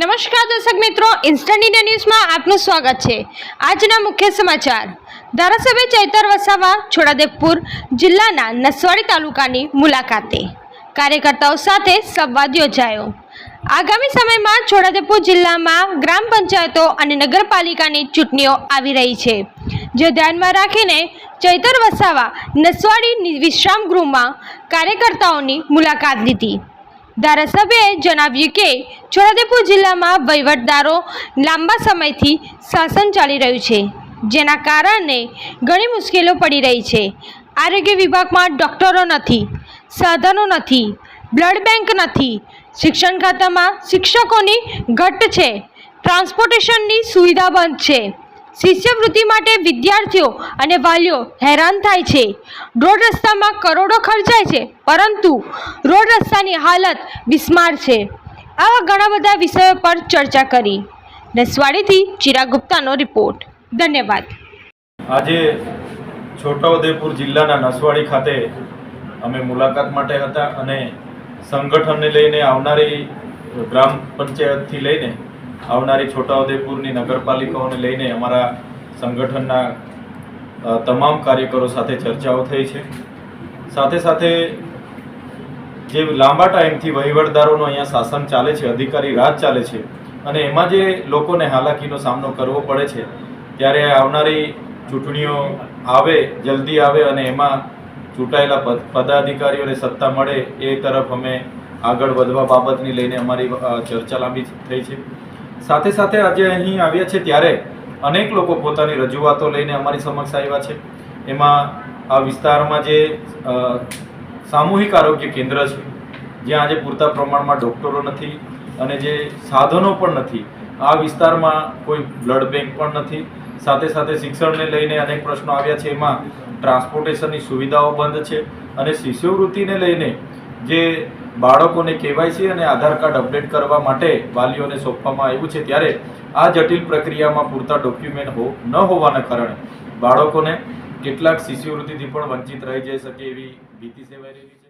નમસ્કાર દર્શક મિત્રો ઇન્સ્ટન્ટ ઇન્ડિયા ન્યૂઝમાં આપનું સ્વાગત છે. આજના મુખ્ય સમાચાર. ધારાસભ્ય ચૈતર વસાવા છોડાદેવપુર જિલ્લાના નસવાડી તાલુકાની મુલાકાતે. કાર્યકર્તાઓ સાથે સંવાદ યોજાયો. આગામી સમયમાં છોટાદેપુર જિલ્લામાં ગ્રામ પંચાયતો અને નગરપાલિકાની ચૂંટણીઓ આવી રહી છે. જે ધ્યાનમાં રાખીને, ચૈતર વસાવા નસવાડી વિશ્રામ ગૃહમાં કાર્યકર્તાઓની મુલાકાત લીધી. ધારાસભ્યએ જણાવ્યું કે છોટાઉદેપુર જિલ્લામાં વહીવટદારો લાંબા સમયથી શાસન ચાલી રહ્યું છે, જેના કારણે ઘણી મુશ્કેલીઓ પડી રહી છે. આરોગ્ય વિભાગમાં ડૉક્ટરો નથી, સાધનો નથી, બ્લડ બેંક નથી, શિક્ષણ ખાતામાં શિક્ષકોની ઘટ છે, ટ્રાન્સપોર્ટેશનની સુવિધા બંધ છે. શિષ્યવૃત્તિ માટે વિદ્યાર્થીઓ અને વાલીઓ હેરાન થાય છે. રોડ રસ્તામાં કરોડો ખર્ચાય છે, પરંતુ રોડ રસ્તાની હાલત બિસ્માર છે. આવા ઘણા બધા વિષયો પર ચર્ચા કરી. નસવાડીથી ચિરાગ ગુપ્તાનો રિપોર્ટ. ધન્યવાદ. આજે છોટાઉદેપુર જિલ્લાના નસવાડી ખાતે અમે મુલાકાત માટે હતા અને સંગઠનને લઈને આવનારી ગ્રામ પંચાયતથી લઈને આવનારી છોટાઉદેપુરની નગરપાલિકાઓને લઈને અમારા સંગઠનના તમામ કાર્યકરો સાથે ચર્ચાઓ થઈ છે. સાથે સાથે જે લાંબા ટાઈમથી વહીવટદારોનું અહીંયા શાસન ચાલે છે, અધિકારી રાજ ચાલે છે અને એમાં જે લોકોને હાલાકીનો સામનો કરવો પડે છે, ત્યારે આવનારી ચૂંટણીઓ આવે, જલ્દી આવે અને એમાં ચૂંટાયેલા પદ- પદાધિકારીઓને સત્તા મળે એ તરફ અમે આગળ વધવા બાબતની લઈને અમારી ચર્ચા લાંબી થઈ છે. સાથે સાથે આજે અહીં આવ્યા છે ત્યારે અનેક લોકો પોતાની રજૂઆતો લઈને અમારી સમક્ષ આવ્યા છે. એમાં આ વિસ્તારમાં જે સામૂહિક આરોગ્ય કેન્દ્ર છે, જ્યાં આજે પૂરતા પ્રમાણમાં ડૉક્ટરો નથી અને જે સાધનો પણ નથી, આ વિસ્તારમાં કોઈ બ્લડ બેંક પણ નથી. સાથે સાથે શિક્ષણને લઈને અનેક પ્રશ્નો આવ્યા છે. એમાં ટ્રાન્સપોર્ટેશનની સુવિધાઓ બંધ છે અને શિષ્યવૃત્તિને લઈને જે બાળકોને કેવાયસી અને આધાર કાર્ડ અપડેટ કરવા માટે વાલીઓને સોંપવામાં આવ્યું છે ત્યારે આ જટિલ પ્રક્રિયામાં પૂરતા ડોક્યુમેન્ટ હો, ન હોવાના કારણે બાળકોને કેટલાક શિષ્યવૃત્તિથી પણ વંચિત રહી જઈ શકે એવી ભીતિ સેવાઈ રહી